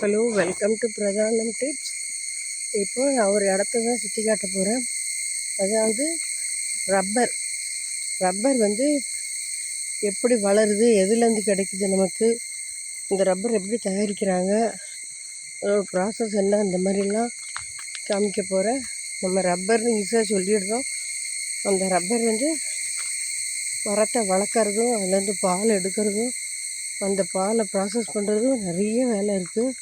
Hello welcome to Pradhanam tips இப்போ ஒரு இடத்த தான் சுற்றி காட்ட போகிறேன் அதாவது ரப்பர். ரப்பர் வந்து எப்படி வளருது எதுலேருந்து கிடைக்குது நமக்கு இந்த ரப்பர் எப்படி தயாரிக்கிறாங்க அதோட ப்ராசஸ் என்ன அந்த மாதிரிலாம் காமிக்க போகிறேன் நம்ம ரப்பர்னு ஈஸியாக சொல்லிடுறோம். அந்த ரப்பர் வந்து மரத்தை வளர்க்குறதும் அதுலேருந்து பால் எடுக்கிறதும் அந்த பாலை ப்ராசஸ் பண்ணுறதும் நிறைய வேலை இருக்குது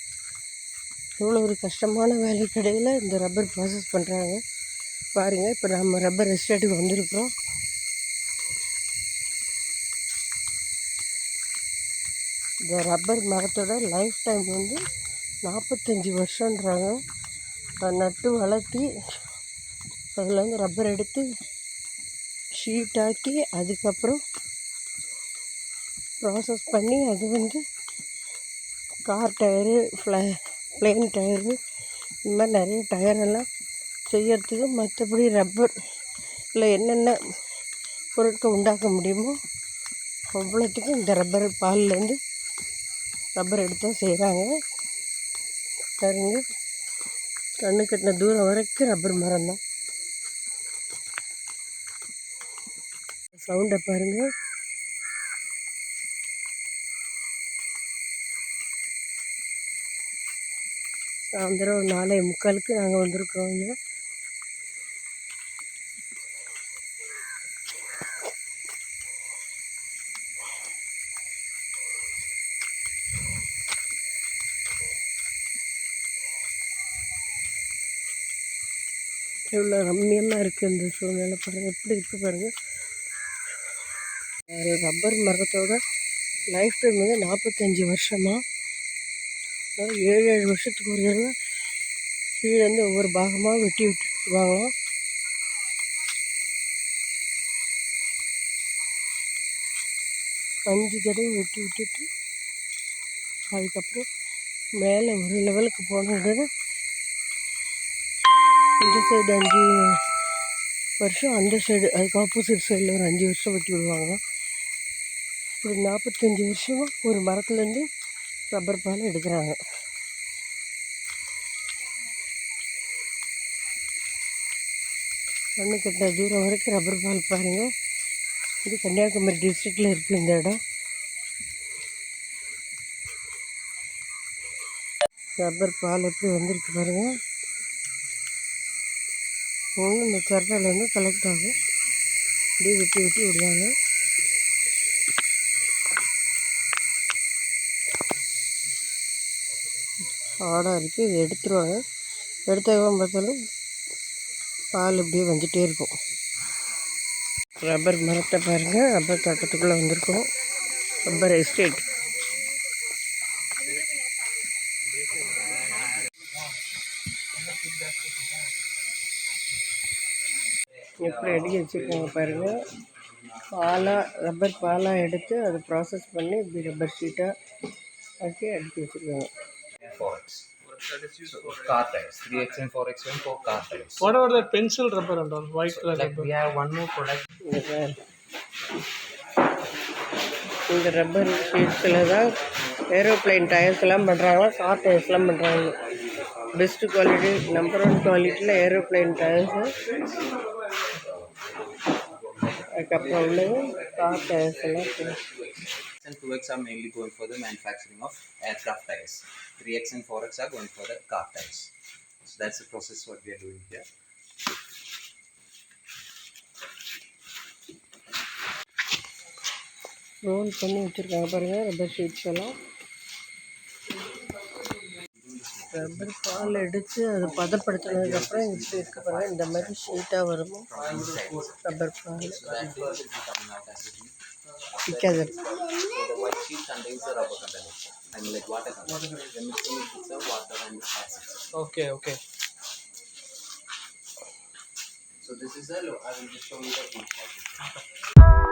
இவ்வளோ ஒரு கஷ்டமான வேலைக்கிடையில் இந்த ரப்பர் ப்ராசஸ் பண்ணுறாங்க பாருங்கள் இப்போ நம்ம ரப்பர் எஸ்டேட்டுக்கு வந்திருக்கிறோம். இந்த ரப்பர் மரத்தோட லைஃப் டைம் வந்து நாற்பத்தஞ்சி வருஷன்றாங்க நட்டு வளர்த்தி அதில் வந்து ரப்பர் எடுத்து ஷீட் ஆக்கி அதுக்கப்புறம் ப்ராசஸ் பண்ணி அது வந்து car tyre fly plane tyre இந்த மாதிரி நிறைய டயரெல்லாம் செய்யறதுக்கு மற்றபடி ரப்பர் இல்லை என்னென்ன பொருட்கள் உண்டாக்க முடியுமோ அவ்வளோத்துக்கும் இந்த ரப்பர் பால்லேருந்து ரப்பர் எடுத்து தான் செய்கிறாங்க பாருங்க கண்ணு கட்டின தூரம் வரைக்கும் ரப்பர் மரம் தான் சவுண்டை பாருங்கள் சாயந்தரம் ஒரு நாலே முக்காலுக்கு நாங்கள் வந்திருக்கிறோம் இங்கே. எவ்வளோ ரம்மியமாக இருக்குது இந்த சூழ்நிலை பாருங்கள் எப்படி இருக்குது பாருங்கள் ஒரு ரப்பர் மரத்தோட லைஃப் டைம் வந்து நாற்பத்தஞ்சு வருஷமாக அதாவது ஏழு ஏழு வருஷத்துக்கு ஒரு தடவை கீழேருந்து ஒவ்வொரு பாகமாக வெட்டி விட்டுருவாங்க அஞ்சு தடவை வெட்டி விட்டுட்டு அதுக்கப்புறம் மேலே ஒரு லெவலுக்கு போனது இந்த சைடு அஞ்சு வருஷம் அந்த சைடு அதுக்கு ஆப்போசிட் சைடில் ஒரு அஞ்சு வருஷம் வெட்டி விடுவாங்க இப்படி நாற்பத்தஞ்சி வருஷமாக ஒரு மரத்துலேருந்து ரப்பர் பால் எடுக்கிறாங்க. கண்ணு கட்ட தூரம் வரைக்கும் ரப்பர் பால் பாருங்கள் இது கன்னியாகுமரி டிஸ்ட்ரிக்டில் இருக்குது இந்த இடம். ரப்பர் பால் எப்படி வந்திருக்கு பாருங்கள் ஒன்று இந்த சரட்டில் வந்து கலெக்ட் ஆகும். இப்படியே வெட்டி வெட்டி விடுவாங்க. ஆடாக இருக்குது இதை எடுத்துருவாங்க. எடுத்தவங்க பார்த்தாலும் பால் இப்படியே வந்துகிட்டே இருக்கும். ரப்பர் மரத்தை பாருங்கள் ரப்பர் தோட்டத்துக்குள்ளே வந்திருக்கோம். Rubber estate. எப்படி அடிக்க வச்சுருக்காங்க பாருங்கள் பாலாக ரப்பர் பாலாக எடுத்து அதை ப்ராசஸ் பண்ணி இப்படி ரப்பர் ஷீட்டாக ஆக்கி அடிக்க வச்சுருக்காங்க. Forex. So, car tires, 3XM, 4XM for car tires. What about the pencil rubber and all? White color Like rubber. we have one more product. இந்த பாரு. இந்த ரப்பர் ஷீட்ஸில் தான் ஏரோப்ளைன் டயர்ஸ்லாம் பண்ணுறாங்களா கார் டயர்ஸ்லாம் பண்ணுறாங்க பெஸ்ட்டு குவாலிட்டி நம்பர் ஒன் குவாலிட்டியில் aeroplane tyres அதுக்கப்புறம் உள்ளது கார் டயர்ஸ் எல்லாம் And 2X are mainly going for the manufacturing of aircraft tires. 3X and 4X are going for the car tires. So that's the process what we are doing here. Roll பண்ணி வச்சுருக்காங்க பாருங்கள் rubber sheets எல்லாம் rubber பால் எடுத்து அதை பதப்படுத்தினதுக்கப்புறம் இப்படி இருக்க பாருங்கள் இந்த மாதிரி ஷீட்டாக வருமோ ரப்பர் பால் So white and there is a rubber. I mean like water. The mixing is the water and the. Okay, okay. So this is the, I will just show you the heat.